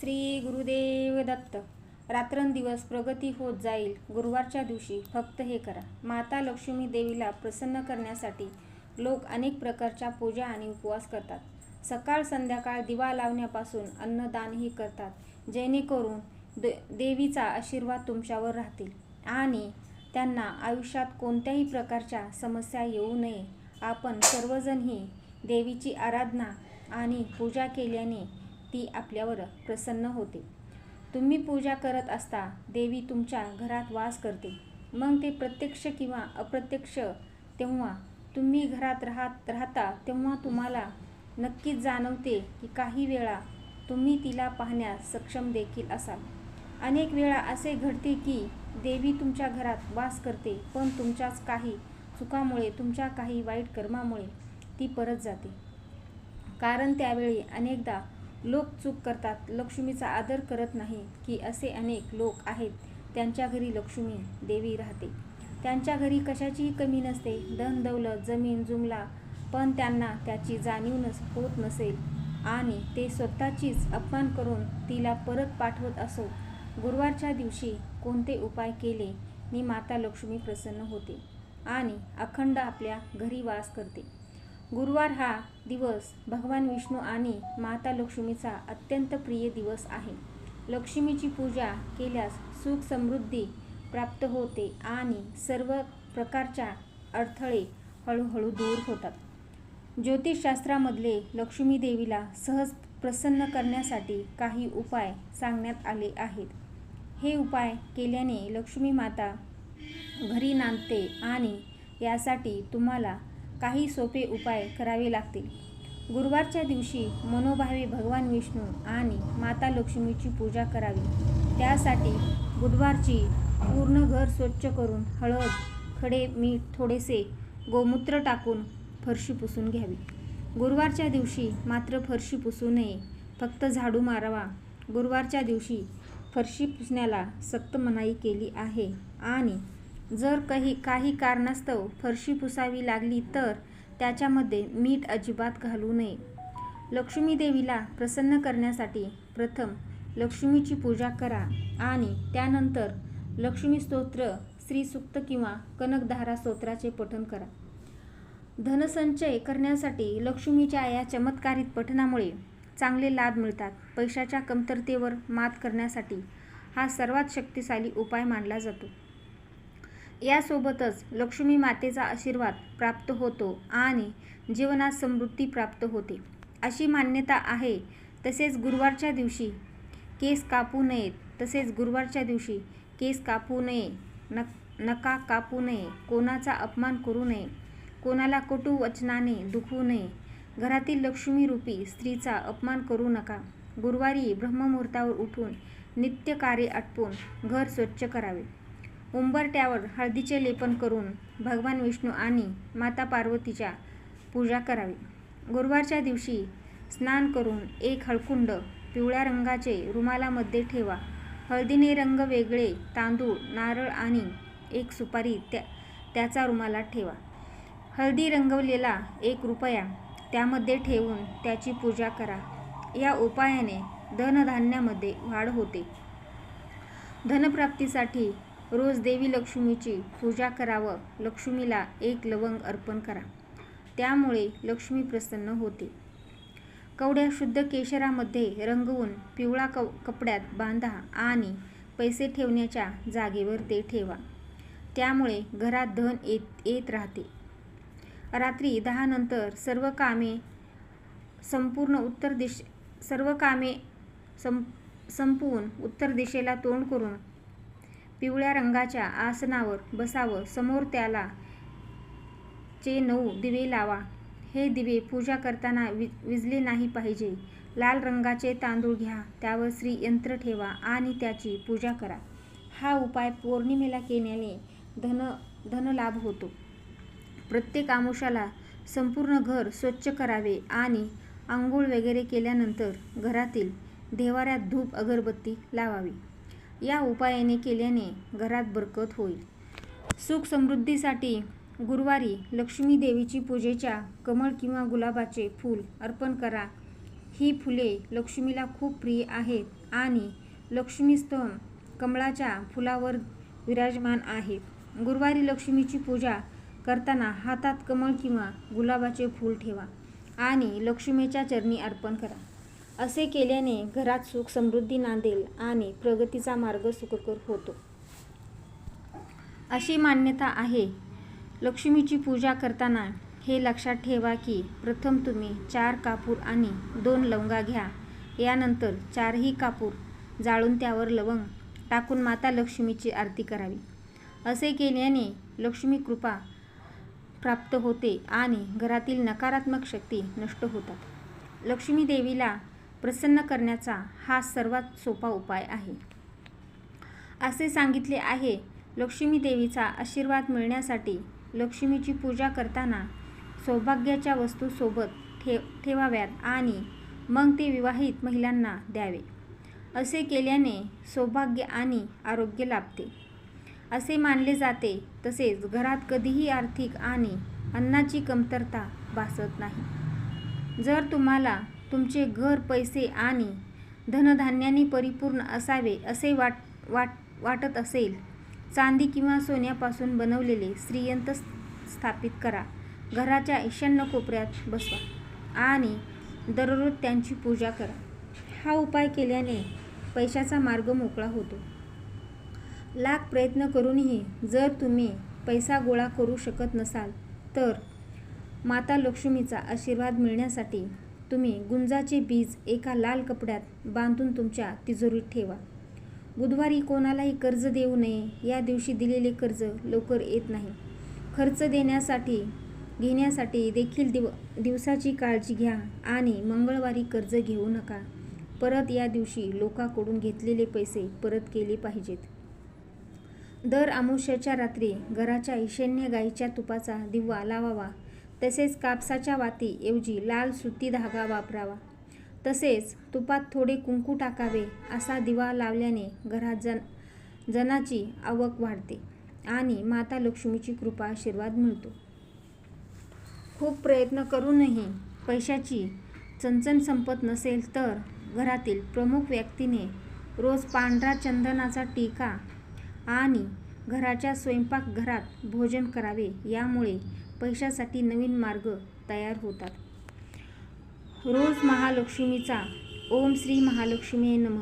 श्री गुरुदेव दत्त. रात्रंदिवस प्रगती होत जाईल. गुरुवारच्या दिवशी फक्त हे करा. माता लक्ष्मी देवीला प्रसन्न करण्यासाठी लोक अनेक प्रकारच्या पूजा आणि उपवास करतात. सकाळ संध्याकाळ दिवा लावण्यापासून अन्नदानही करतात. जेणेकरून दे देवीचा आशीर्वाद तुमच्यावर राहतील. आणि त्यांना आयुष्यात कोणत्याही प्रकारच्या समस्या येऊ नये. आपण सर्वजण ही देवीची आराधना आणि पूजा केल्याने ती आपल्यावर प्रसन्न होते. तुम्ही पूजा करत असता देवी तुमच्या घरात वास करते. मग ते प्रत्यक्ष किंवा अप्रत्यक्ष तेव्हा तुम्ही घरात राहत राहता तेव्हा तुम्हाला नक्कीच जाणवते की काही वेळा तुम्ही तिला पाहण्यास सक्षम देखील असाल. अनेक वेळा असे घडते की देवी तुमच्या घरात वास करते पण तुमच्याच काही चुकामुळे तुमच्या काही वाईट कर्मामुळे ती परत जाते. कारण त्यावेळी अनेकदा लोक चूक करतात. लक्ष्मीचा आदर करत नाही की असे अनेक लोक आहेत. त्यांच्या घरी लक्ष्मी देवी राहते. त्यांच्या घरी कशाचीही कमी नसते. धन दौलत जमीन जुमला पण त्यांना त्याची जाणीव नस होत नसेल. आणि ते स्वतःचीच अपमान करून तिला परत पाठवत असो. गुरुवारच्या दिवशी कोणते उपाय केले? मी माता लक्ष्मी प्रसन्न होते आणि अखंड आपल्या घरी वास करते. गुरुवार हा दिवस भगवान विष्णू आणि माता लक्ष्मीचा अत्यंत प्रिय दिवस आहे. लक्ष्मीची पूजा केल्यास सुख समृद्धी प्राप्त होते आणि सर्व प्रकारच्या अडथळे हळूहळू दूर होतात. ज्योतिषशास्त्रामधले लक्ष्मी देवीला सहज प्रसन्न करण्यासाठी काही उपाय सांगण्यात आले आहेत. हे उपाय केल्याने लक्ष्मी माता घरी नांदते आणि यासाठी तुम्हाला काही सोपे उपाय करावे लागतील. गुरुवारच्या दिवशी मनोभावे भगवान विष्णू आणि माता लक्ष्मीची पूजा करावी. त्यासाठी बुधवारची पूर्ण घर स्वच्छ करून हळद खडे मीठ थोडेसे गोमूत्र टाकून फरशी पुसून घ्यावी. गुरुवारच्या दिवशी मात्र फरशी पुसू नये. फक्त झाडू मारावा. गुरुवारच्या दिवशी फरशी पुसण्याला सक्त मनाई केली आहे आणि जर काही काही कारणास्तव फरशी पुसावी लागली तर त्याच्यामध्ये मीठ अजिबात घालू नये. लक्ष्मी देवीला प्रसन्न करण्यासाठी प्रथम लक्ष्मीची पूजा करा आणि त्यानंतर लक्ष्मी स्तोत्र श्रीसुक्त किंवा कनकधारा स्तोत्राचे पठण करा. धनसंचय करण्यासाठी लक्ष्मीच्या या चमत्कारित पठणामुळे चांगले लाभ मिळतात. पैशाच्या कमतरतेवर मात करण्यासाठी हा सर्वात शक्तिशाली उपाय मानला जातो. यासोबतच लक्ष्मी मातेचा आशीर्वाद प्राप्त होतो आणि जीवनात समृद्धी प्राप्त होते. अशी मान्यता आहे. तसेच गुरुवारच्या दिवशी केस कापू नयेत तसेच गुरुवारच्या दिवशी केस कापू नये. नक नका कापू नये. कोणाचा अपमान करू नये. कोणाला कटू वचनाने दुखू नये. घरातील लक्ष्मीरूपी स्त्रीचा अपमान करू नका. गुरुवारी ब्रह्ममुहूर्तावर उठून नित्य कार्य आटपून घर स्वच्छ करावे. उंबरट्यावर हळदीचे लेपन करून भगवान विष्णू आणि माता पार्वतीच्या पूजा करावी. गुरुवारच्या दिवशी स्नान करून एक हळकुंड पिवळ्या रंगाचे रुमालामध्ये ठेवा. हळदीने रंग वेगळे तांदूळ नारळ आणि एक सुपारी त्या त्याचा रुमालात ठेवा. हळदी रंगवलेला एक रुपया त्यामध्ये ठेवून त्याची पूजा करा. या उपायाने धनधान्यामध्ये वाढ होते. धनप्राप्तीसाठी रोज देवी लक्ष्मीची पूजा करावं लक्ष्मीला एक लवंग अर्पण करा. त्यामुळे लक्ष्मी प्रसन्न होते. कवड्या शुद्ध केशरामध्ये रंगवून पिवळा क कपड्यात बांधा आणि पैसे ठेवण्याच्या जागेवर ते ठेवा. त्यामुळे घरात धन येत येत राहते. रात्री दहानंतर सर्व कामे संपूर्ण उत्तर दिश सर्व कामे सं संपवून उत्तर दिशेला तोंड करून पिवळ्या रंगाच्या आसनावर बसावं. समोर त्याला चे नऊ दिवे लावा. हे दिवे पूजा करताना वि विजले नाही पाहिजे. लाल रंगाचे तांदूळ घ्या. त्यावर श्री यंत्र ठेवा आणि त्याची पूजा करा. हा उपाय पौर्णिमेला केल्याने धन धनलाभ होतो. प्रत्येक आमुषाला संपूर्ण घर स्वच्छ करावे आणि आंघोळ वगैरे केल्यानंतर घरातील देवाऱ्यात धूप अगरबत्ती लावावी. या उपायाने केल्याने घरात बरकत होईल. सुख समृद्धीसाठी गुरुवारी लक्ष्मी देवीची पूजेच्या कमळ किंवा गुलाबाचे फूल अर्पण करा. ही फुले लक्ष्मीला खूप प्रिय आहेत आणि लक्ष्मीस्तम कमळाच्या फुलावर विराजमान आहेत. गुरुवारी लक्ष्मीची पूजा करताना हातात कमळ किंवा गुलाबाचे फूल ठेवा आणि लक्ष्मीच्या चरणी अर्पण करा. असे केल्याने घरात सुख समृद्धी नांदेल आणि प्रगतीचा मार्ग सुखकर होतो. अशी मान्यता आहे. लक्ष्मीची पूजा करताना हे लक्षात ठेवा की प्रथम तुम्ही चार कापूर आणि दोन लवंगा घ्या. यानंतर चारही कापूर जाळून त्यावर लवंग टाकून माता लक्ष्मीची आरती करावी. असे केल्याने लक्ष्मी कृपा प्राप्त होते आणि घरातील नकारात्मक शक्ती नष्ट होतात. लक्ष्मी देवीला प्रसन्न करण्याचा हा सर्वात सोपा उपाय आहे. असे सांगितले आहे लक्ष्मी देवीचा आशीर्वाद मिळण्यासाठी लक्ष्मीची पूजा करताना सौभाग्याच्या वस्तूसोबत ठे ठेव ठेवाव्यात आणि मग ते विवाहित महिलांना द्यावे. असे केल्याने सौभाग्य आणि आरोग्य लाभते. असे मानले जाते तसेच घरात कधीही आर्थिक आणि अन्नाची कमतरता भासत नाही. जर तुम्हाला तुमचे घर पैसे आणि धनधान्याने परिपूर्ण असावे असे वाट वाट वाटत असेल चांदी किंवा सोन्यापासून बनवलेले श्रीयंत स्थापित करा. घराच्या ईशान्य कोपऱ्यात बसवा आणि दररोज त्यांची पूजा करा. हा उपाय केल्याने पैशाचा मार्ग मोकळा होतो. लाख प्रयत्न करूनही जर तुम्ही पैसा गोळा करू शकत नसाल तर माता लक्ष्मीचा आशीर्वाद मिळण्यासाठी तुम्ही गुंजाचे बीज एका लाल कपड्यात बांधून तुमच्या तिजोरीत ठेवा. बुधवारी कोणालाही कर्ज देऊ नये. या दिवशी दिलेले कर्ज लवकर येत नाही. खर्च देण्यासाठी घेण्यासाठी देखील दिव दिवसाची काळजी घ्या आणि मंगळवारी कर्ज घेऊ नका. परत या दिवशी लोकांकडून घेतलेले पैसे परत केले पाहिजेत. दर आमुष्याच्या रात्री घराच्या ईशान्य गाईच्या तुपाचा दिवा लावावा. तसेच कापसाच्या वातीऐवजी लाल सुती धागा वापरावा. तसेच तुपात थोडे कुंकू टाकावे असा दिवा लावल्याने घरात जन जनाची आवक वाढते आणि माता लक्ष्मीची कृपा आशीर्वाद मिळतो. खूप प्रयत्न करूनही पैशाची चणचण संपत नसेल तर घरातील प्रमुख व्यक्तीने रोज पांढरा चंदनाचा टीका आणि घराच्या स्वयंपाकघरात भोजन करावे यामुळे पैशासाठी नवीन मार्ग तयार होतात. रोज महालक्ष्मीचा ओम श्री महालक्ष्मी नम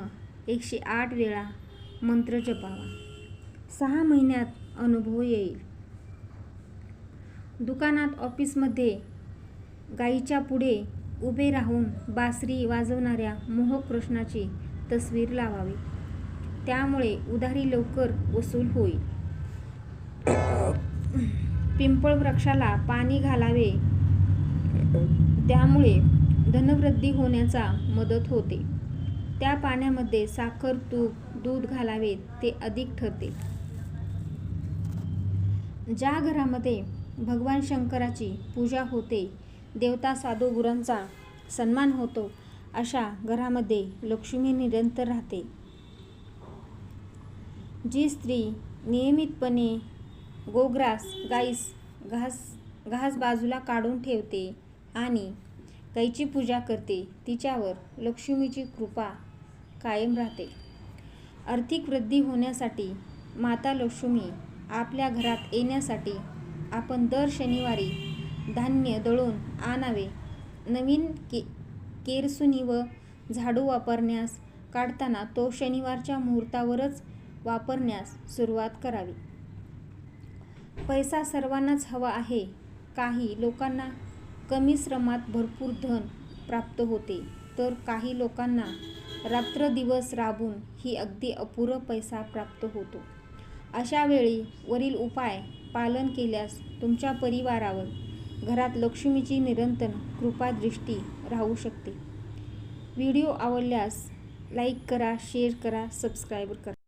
एकशे आठ वेळा मंत्र जपावा. सहा महिन्यात अनुभव येईल. दुकानात ऑफिसमध्ये गाईच्या पुढे उभे राहून बासरी वाजवणाऱ्या मोहक कृष्णाची तस्वीर लावावी. त्यामुळे उधारी लवकर वसूल होईल. पिंपळ वृक्षाला पाणी घालावे. त्यामुळे धनवृद्धी होण्याचा मदत होते. त्या पाण्यामध्ये साखर तूप दूध घालावे ते अधिक ठरते. ज्या घरामध्ये भगवान शंकराची पूजा होते देवता साधू गुरांचा सन्मान होतो अशा घरामध्ये लक्ष्मी निरंतर राहते. जी स्त्री नियमितपणे गोग्रास गाईस घास घास बाजूला काढून ठेवते आणि गाईची पूजा करते. तिच्यावर लक्ष्मीची कृपा कायम राहते. आर्थिक वृद्धी होण्यासाठी माता लक्ष्मी आपल्या घरात येण्यासाठी आपण दर शनिवारी धान्य दळून आणावे. नवीन के केरसुनी व झाडू वापरण्यास काढताना तो शनिवारच्या मुहूर्तावरच वापरण्यास सुरुवात करावी. पैसा सर्वांनाच हवा आहे. काही लोकांना कमी श्रमात भरपूर धन प्राप्त होते तर काही लोकांना रात्रदिवस राबून ही अगदी अपुरं पैसा प्राप्त होतो. अशा वेळी वरील उपाय पालन केल्यास तुमच्या परिवारावर घरात लक्ष्मीची निरंतर कृपादृष्टी राहू शकते. व्हिडिओ आवडल्यास लाईक करा शेअर करा सबस्क्राईब करा.